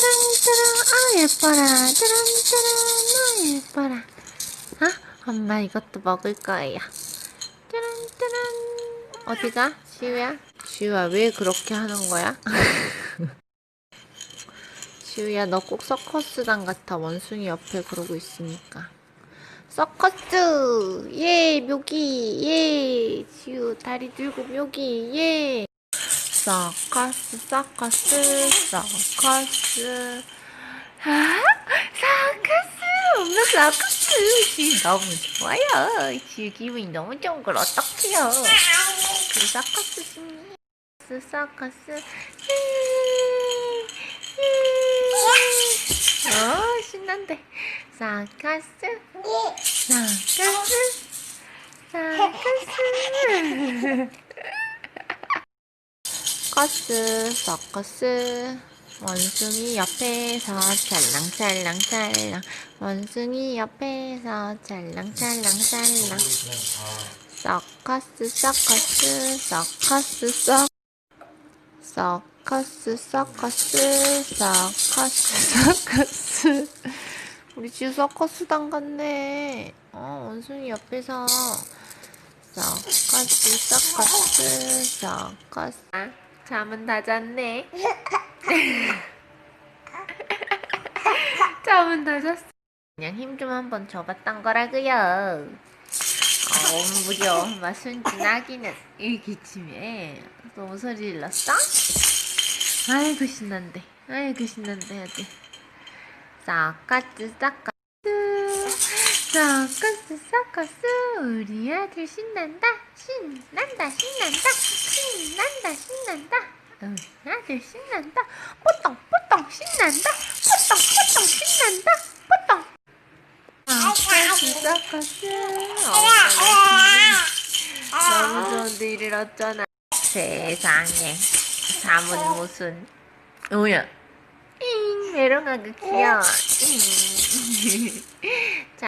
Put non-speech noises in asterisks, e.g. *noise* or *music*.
짜랑짜랑 아 예뻐라. 짜랑짜랑 아 예뻐라. 아 엄마 이것도 먹을 거예요. 짜란 짜란 어디가? 시우야? 시우야 왜 그렇게 하는 거야? *laughs* 시우야 너 꼭 서커스단 같아. 원숭이 옆에 그러고 있으니까. 서커스! 예 묘기! 예! 시우 다리 들고 묘기! 예 서커스 서커스 서커스 아 서커스 엄마 서커스 시 너무 좋아요 시 기분이 너무 좋은 걸 어떡해요 그 서커스 신이 서커스 어 신난데 서커스 서커스 서커스 서커스 서커스. 원숭이 옆에서 찰랑찰랑찰랑. 원숭이 옆에서 찰랑찰랑찰랑. 서커스 서커스 서커스 서 서커스 서커스 서커스 서커스. 우리 지우 서커스단 갔네. 어 원숭이 옆에서. 서커스 서커스 서커스. 아, 잠은 다 잤네. *laughs* 잠은 다 잤어. 그냥 힘 좀 한번 줘봤단 거라고요. 어, 무려 마순진 아기는 일기침에 너무 소리 질렀어? 아이고 신난데 아이고 신난데 아주 서커스 서커스. 서커스 서커스. 우리 아들 신난다 신난다. 신난다 신난다. 신난다 아들 신난다. 뽀똥 뽀똥 신난다. 뽀똥 뽀똥 신난다. 뽀똥. 서커스 서커스 너무 좋은데 일을 어쩌나 세상에. 잠은 무슨. 뭐야 잉 메롱아가 귀여워. 잉. *laughs* 자